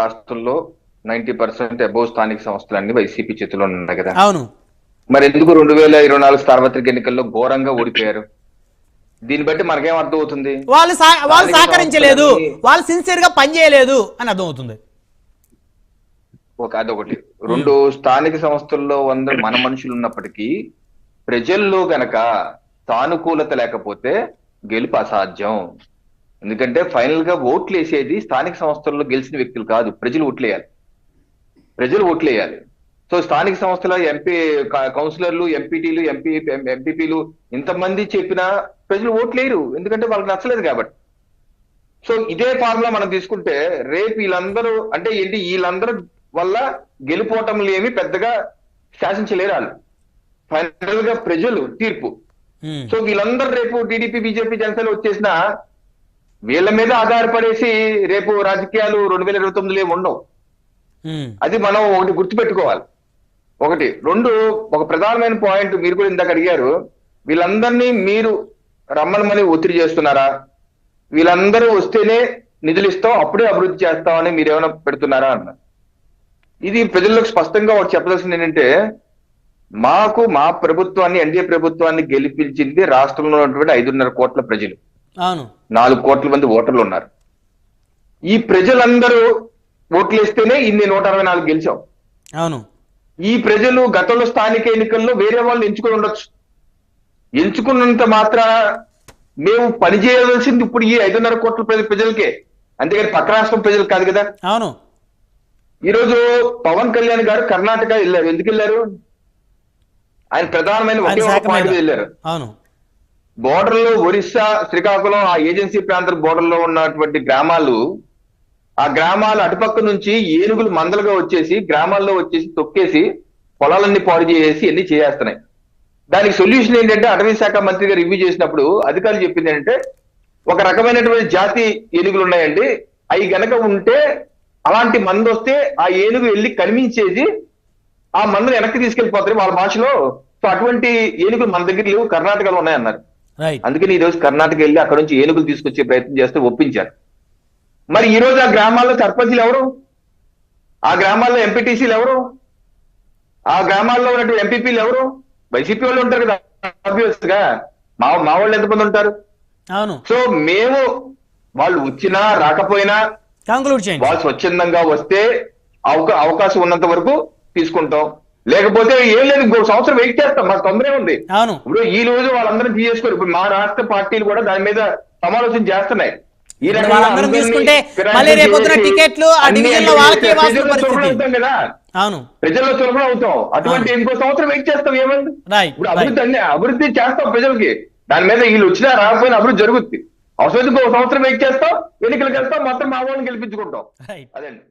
రాష్ట్రంలో ninety percent above స్థానిక సంస్థలన్నీ వైసీపీ చేతిలో ఉన్నాయి కదా. అవును. మరి ఎందుకు రెండు వేల ఇరవై నాలుగు సార్వత్రిక ఎన్నికల్లో ఘోరంగా ఓడిపోయారు? దీన్ని బట్టి మనకేం అర్థం అవుతుంది వాళ్ళు వాళ్ళు సహకరించలేదు. వాళ్ళు సిన్సియర్గా పనిచేయలేదు అని అర్థమవుతుంది. ఒక అదొకటి. రెండు స్థానిక సంస్థల్లో వంద మన మనుషులు ఉన్నప్పటికీ ప్రజల్లో గనక సానుకూలత లేకపోతే గెలుపు అసాధ్యం. ఎందుకంటే ఫైనల్గా ఓట్లు వేసేది స్థానిక సంస్థల్లో గెలిచిన వ్యక్తులు కాదు. ప్రజలు ఓట్లేయాలి. ప్రజలు ఓట్లేయాలి. సో స్థానిక సంస్థల ఎంపీ కౌన్సిలర్లు ఎంపీటీలు ఎంపీ ఎంపీపీలు ఇంతమంది చెప్పినా ప్రజలు ఓట్లేరు ఎందుకంటే వాళ్ళకి నచ్చలేదు కాబట్టి. సో ఇదే ఫార్ములా మనం తీసుకుంటే రేపు వీళ్ళందరూ అంటే ఏంటి? వీళ్ళందరూ వల్ల గెలుపోవటంలు ఏమి పెద్దగా శాసించలేరు వాళ్ళు. ఫైనల్గా ప్రజలు తీర్పు. సో వీళ్ళందరూ రేపు టీడీపీ బీజేపీ జనసేన వచ్చేసిన వీళ్ళ మీద ఆధారపడేసి రేపు రాజకీయాలు రెండు వేల ఇరవై తొమ్మిదిలో ఏమి ఉండవు. అది మనం ఒకటి గుర్తుపెట్టుకోవాలి. ఒకటి. రెండు ఒక ప్రధానమైన పాయింట్ మీరు కూడా ఇందాక అడిగారు. వీళ్ళందరినీ మీరు రమ్మనమని ఒత్తిడి చేస్తున్నారా? వీళ్ళందరూ వస్తేనే నిధులు ఇస్తాం అప్పుడే అభివృద్ధి చేస్తామని మీరు ఏమైనా పెడుతున్నారా అన్న. ఇది ప్రజలకు స్పష్టంగా ఒకటి చెప్పదలసింది ఏంటంటే మాకు మా ప్రభుత్వాన్ని ఎన్డీఏ ప్రభుత్వాన్ని గెలిపించింది రాష్ట్రంలో ఉన్నటువంటి ఐదున్నర కోట్ల ప్రజలు. నాలుగు కోట్ల మంది ఓటర్లు ఉన్నారు. ఈ ప్రజలందరూ ఓట్లేస్తేనే ఇన్ని నూట అరవై నాలుగు గెలిచాం. అవును. ఈ ప్రజలు గతంలో స్థానిక ఎన్నికల్లో వేరే వాళ్ళు ఎంచుకొని ఉండొచ్చు. ఎంచుకున్నంత మాత్రాన మేము పని చేయవలసింది ఇప్పుడు ఈ ఐదున్నర కోట్ల ప్రజ- ప్రజలకే. అంతేగాని పక్క రాష్ట్రం ప్రజలు కాదు కదా. అవును. ఈ రోజు పవన్ కళ్యాణ్ గారు కర్ణాటక వెళ్ళారు. ఎందుకు వెళ్ళారు? ఆయన ప్రధానమైన వెళ్ళారు. అవును. బోర్డర్లో ఒరిస్సా శ్రీకాకుళం ఆ ఏజెన్సీ ప్రాంత బోర్డర్లో ఉన్నటువంటి గ్రామాలు ఆ గ్రామాల అటుపక్క నుంచి ఏనుగులు మందలుగా వచ్చేసి గ్రామాల్లో వచ్చేసి తొక్కేసి పొలాలన్నీ పాడు చేసేసి అన్ని చేసేస్తున్నాయి. దానికి సొల్యూషన్ ఏంటంటే అటవీ శాఖ మంత్రిగా రివ్యూ చేసినప్పుడు అధికారులు చెప్పింది ఏంటంటే ఒక రకమైనటువంటి జాతి ఏనుగులు ఉన్నాయండి. అవి గనక ఉంటే అలాంటి మందు వస్తే ఆ ఏనుగు వెళ్ళి కనిపించేది ఆ మందును వెనక్కి తీసుకెళ్ళిపోతారు వాళ్ళ భాషలో సో అటువంటి ఏనుగులు మన దగ్గర లేవు కర్ణాటకలో ఉన్నాయన్నారు. అందుకని ఈ రోజు కర్ణాటక వెళ్ళి అక్కడ నుంచి ఏనుగులు తీసుకొచ్చే ప్రయత్నం చేస్తే ఒప్పించారు. మరి ఈ రోజు ఆ గ్రామాల్లో సర్పంచ్లు ఎవరు? ఆ గ్రామాల్లో ఎంపీటీసీలు ఎవరు? ఆ గ్రామాల్లో ఉన్నటువంటి ఎంపీపీలు ఎవరు? వైసీపీ వాళ్ళు ఉంటారు కదా obvious గా మా మా వాళ్ళు ఎంతమంది ఉంటారు? అవును. సో మేము వాళ్ళు వచ్చినా రాకపోయినా వాళ్ళు స్వచ్ఛందంగా వస్తే అవకా- అవకాశం ఉన్నంత వరకు తీసుకుంటాం. లేకపోతే ఏం లేదు ఇంకో సంవత్సరం వెయిట్ చేస్తాం. మాకు తొందరే ఉంది. ఇప్పుడు ఈ రోజు వాళ్ళందరం తీసేసుకోరు ఇప్పుడు మా రాష్ట్ర పార్టీలు కూడా దాని మీద సమాలోచన చేస్తున్నాయి. ఈ రకంగా తీసుకుంటే మళ్ళీ రేపొద్దున టికెట్లు ఆ వాళ్ళకే ప్రజల్లో పరిస్థితి. అవుతాం కదా. అవును. ప్రజల్లో చులకన అవుతాం. అటువంటి ఇంకో సంవత్సరం వెయిట్ చేస్తాం ఏమంది? ఇప్పుడు అభివృద్ధి అన్ని అభివృద్ధి చేస్తాం ప్రజలకి. దాని మీద వీళ్ళు వచ్చినా రాకపోయినా అభివృద్ధి జరుగుద్ది. అవసరం ఇంకో సంవత్సరం వెయిట్ చేస్తాం? ఎన్నికలకు వెళ్తాం మొత్తం మా వాళ్ళని గెలిపించుకుంటాం. అదండి